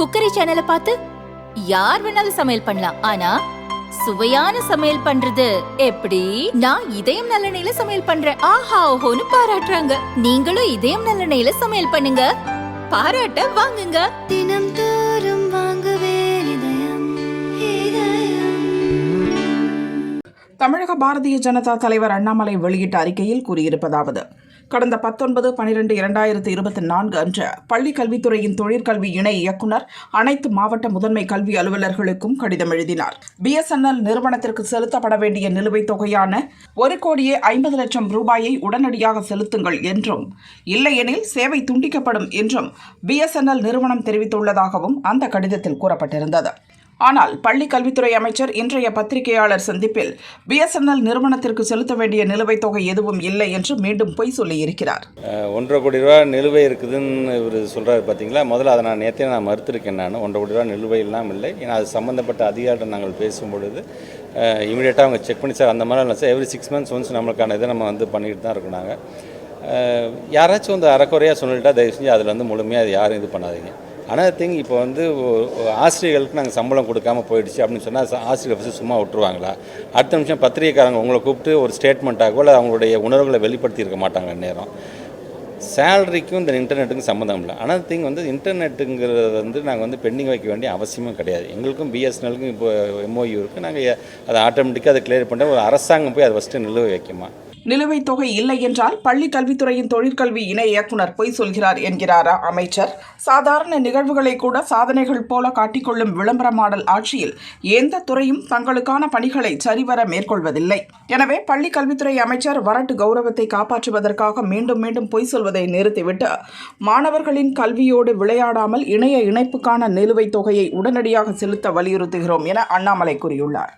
Cookery சேனலை பார்த்து யார் வேணாலும் சமையல் பண்ணலாம். ஆனா சுவையான சமையல் பண்றது எப்படி? நான் இதயம் நல்லெண்ணெயில சமையல் பண்றேன். ஆஹா ஓஹோன்னு பாராட்டுறாங்க. நீங்களும் இதயம் நல்லெண்ணெயில சமையல் பண்ணுங்க. பாராட்ட வாங்குங்க. தினம் தோறும் வாங்குவே இதயம் இதயம். தமிழக பாரதிய ஜனதா தலைவர் அண்ணாமலை வெளியிட்ட அறிக்கையில் கூறியிருப்பதாவது கடந்த பத்தொன்பது பனிரெண்டு இரண்டாயிரத்து இருபத்தி நான்கு அன்று பள்ளி கல்வித்துறையின் தொழிற்கல்வி இணை இயக்குனர் அனைத்து மாவட்ட முதன்மை கல்வி அலுவலர்களுக்கும் கடிதம் எழுதினார். பிஎஸ்என்எல் நிறுவனத்திற்கு செலுத்தப்பட வேண்டிய நிலுவைத் தொகையான ஒரு கோடியே ஐம்பது லட்சம் ரூபாயை உடனடியாக செலுத்துங்கள் என்றும் இல்லையெனில் சேவை துண்டிக்கப்படும் என்றும் பிஎஸ்என்எல் நிறுவனம் தெரிவித்துள்ளதாகவும் அந்த கடிதத்தில் கூறப்பட்டிருந்தது. ஆனால் பள்ளி கல்வித்துறை அமைச்சர் இன்றைய பத்திரிகையாளர் சந்திப்பில் பிஎஸ்என்எல் நிறுவனத்திற்கு செலுத்த வேண்டிய நிலுவைத் தொகை எதுவும் இல்லை என்று மீண்டும் பொய் சொல்லியிருக்கிறார். ஒன்றரை கோடி ரூபா நிலுவை இருக்குதுன்னு இவர் சொல்கிறாரு பார்த்தீங்களா முதல்ல அதை நான் நேற்றே நான் மறுத்திருக்கேன் நான். ஒன்றரை கோடி ரூபா நிலுவை இல்லாமல் இல்லை. ஏன்னா அது சம்மந்தப்பட்ட அதிகாரிகள் நாங்கள் பேசும் பொழுது இமீடியட்டாக அவங்க செக் பண்ணி சார் அந்த மாதிரி இல்லை sir. Every six months once நம்மளுக்கான இதை நம்ம வந்து பண்ணிட்டு தான் இருக்கோம் நாங்கள் யாராச்சும் வந்து அறக்குறையாக சொல்லிட்டா தயவு செஞ்சு அதில் வந்து முழுமையாக அது யாரும் இது பண்ணாதீங்க. ஆனால் திங் இப்போ வந்து ஆசிரியர்களுக்கு நாங்கள் சம்பளம் கொடுக்காம போயிடுச்சு அப்படின்னு சொன்னால் ஆசிரியர் ஃபஸ்ட்டு சும்மா விட்டுருவாங்களா? அடுத்த நிமிஷம் பத்திரிகைக்காரங்க உங்களை கூப்பிட்டு ஒரு ஸ்டேட்மெண்ட்டாகவோ இல்லை அவங்களுடைய உணர்வுகளை வெளிப்படுத்தி இருக்க மாட்டாங்க நேரம் சேலரிக்கும் இந்த இன்டர்நெட்டுக்கும் சம்மந்தம் இல்லை. ஆனால் திங் வந்து இன்டர்நெட்டுங்கிறது வந்து நாங்கள் வந்து பெண்டிங் வைக்க வேண்டிய அவசியமும் கிடையாது. எங்களுக்கும் பிஎஸ்என்எலுக்கும் இப்போ எம்ஓயு இருக்குது நாங்கள் அதை ஆட்டோமேட்டிக்காக அதை கிளியர் பண்ணிட்டு ஒரு அரசாங்கம் போய் அதை ஃபஸ்ட்டு நிலுவை வைக்குமா? நிலுவைத் தொகை இல்லை என்றால் பள்ளி கல்வித்துறையின் தொழிற்கல்வி இணை இயக்குனர் பொய் சொல்கிறார் என்கிறாரா அமைச்சர். சாதாரண நிகழ்வுகளை கூட சாதனைகள் போல காட்டிக்கொள்ளும் விளம்பர மாடல் ஆட்சியில் எந்த துறையும் தங்களுக்கான பணிகளை சரிவர மேற்கொள்வதில்லை. எனவே பள்ளி கல்வித்துறை அமைச்சர் வரட்டு கௌரவத்தை காப்பாற்றுவதற்காக மீண்டும் மீண்டும் பொய் சொல்வதை நிறுத்திவிட்டு மாணவர்களின் கல்வியோடு விளையாடாமல் இணைய இணைப்புக்கான நிலுவைத் தொகையை உடனடியாக செலுத்த வலியுறுத்துகிறோம் என அண்ணாமலை கூறியுள்ளார்.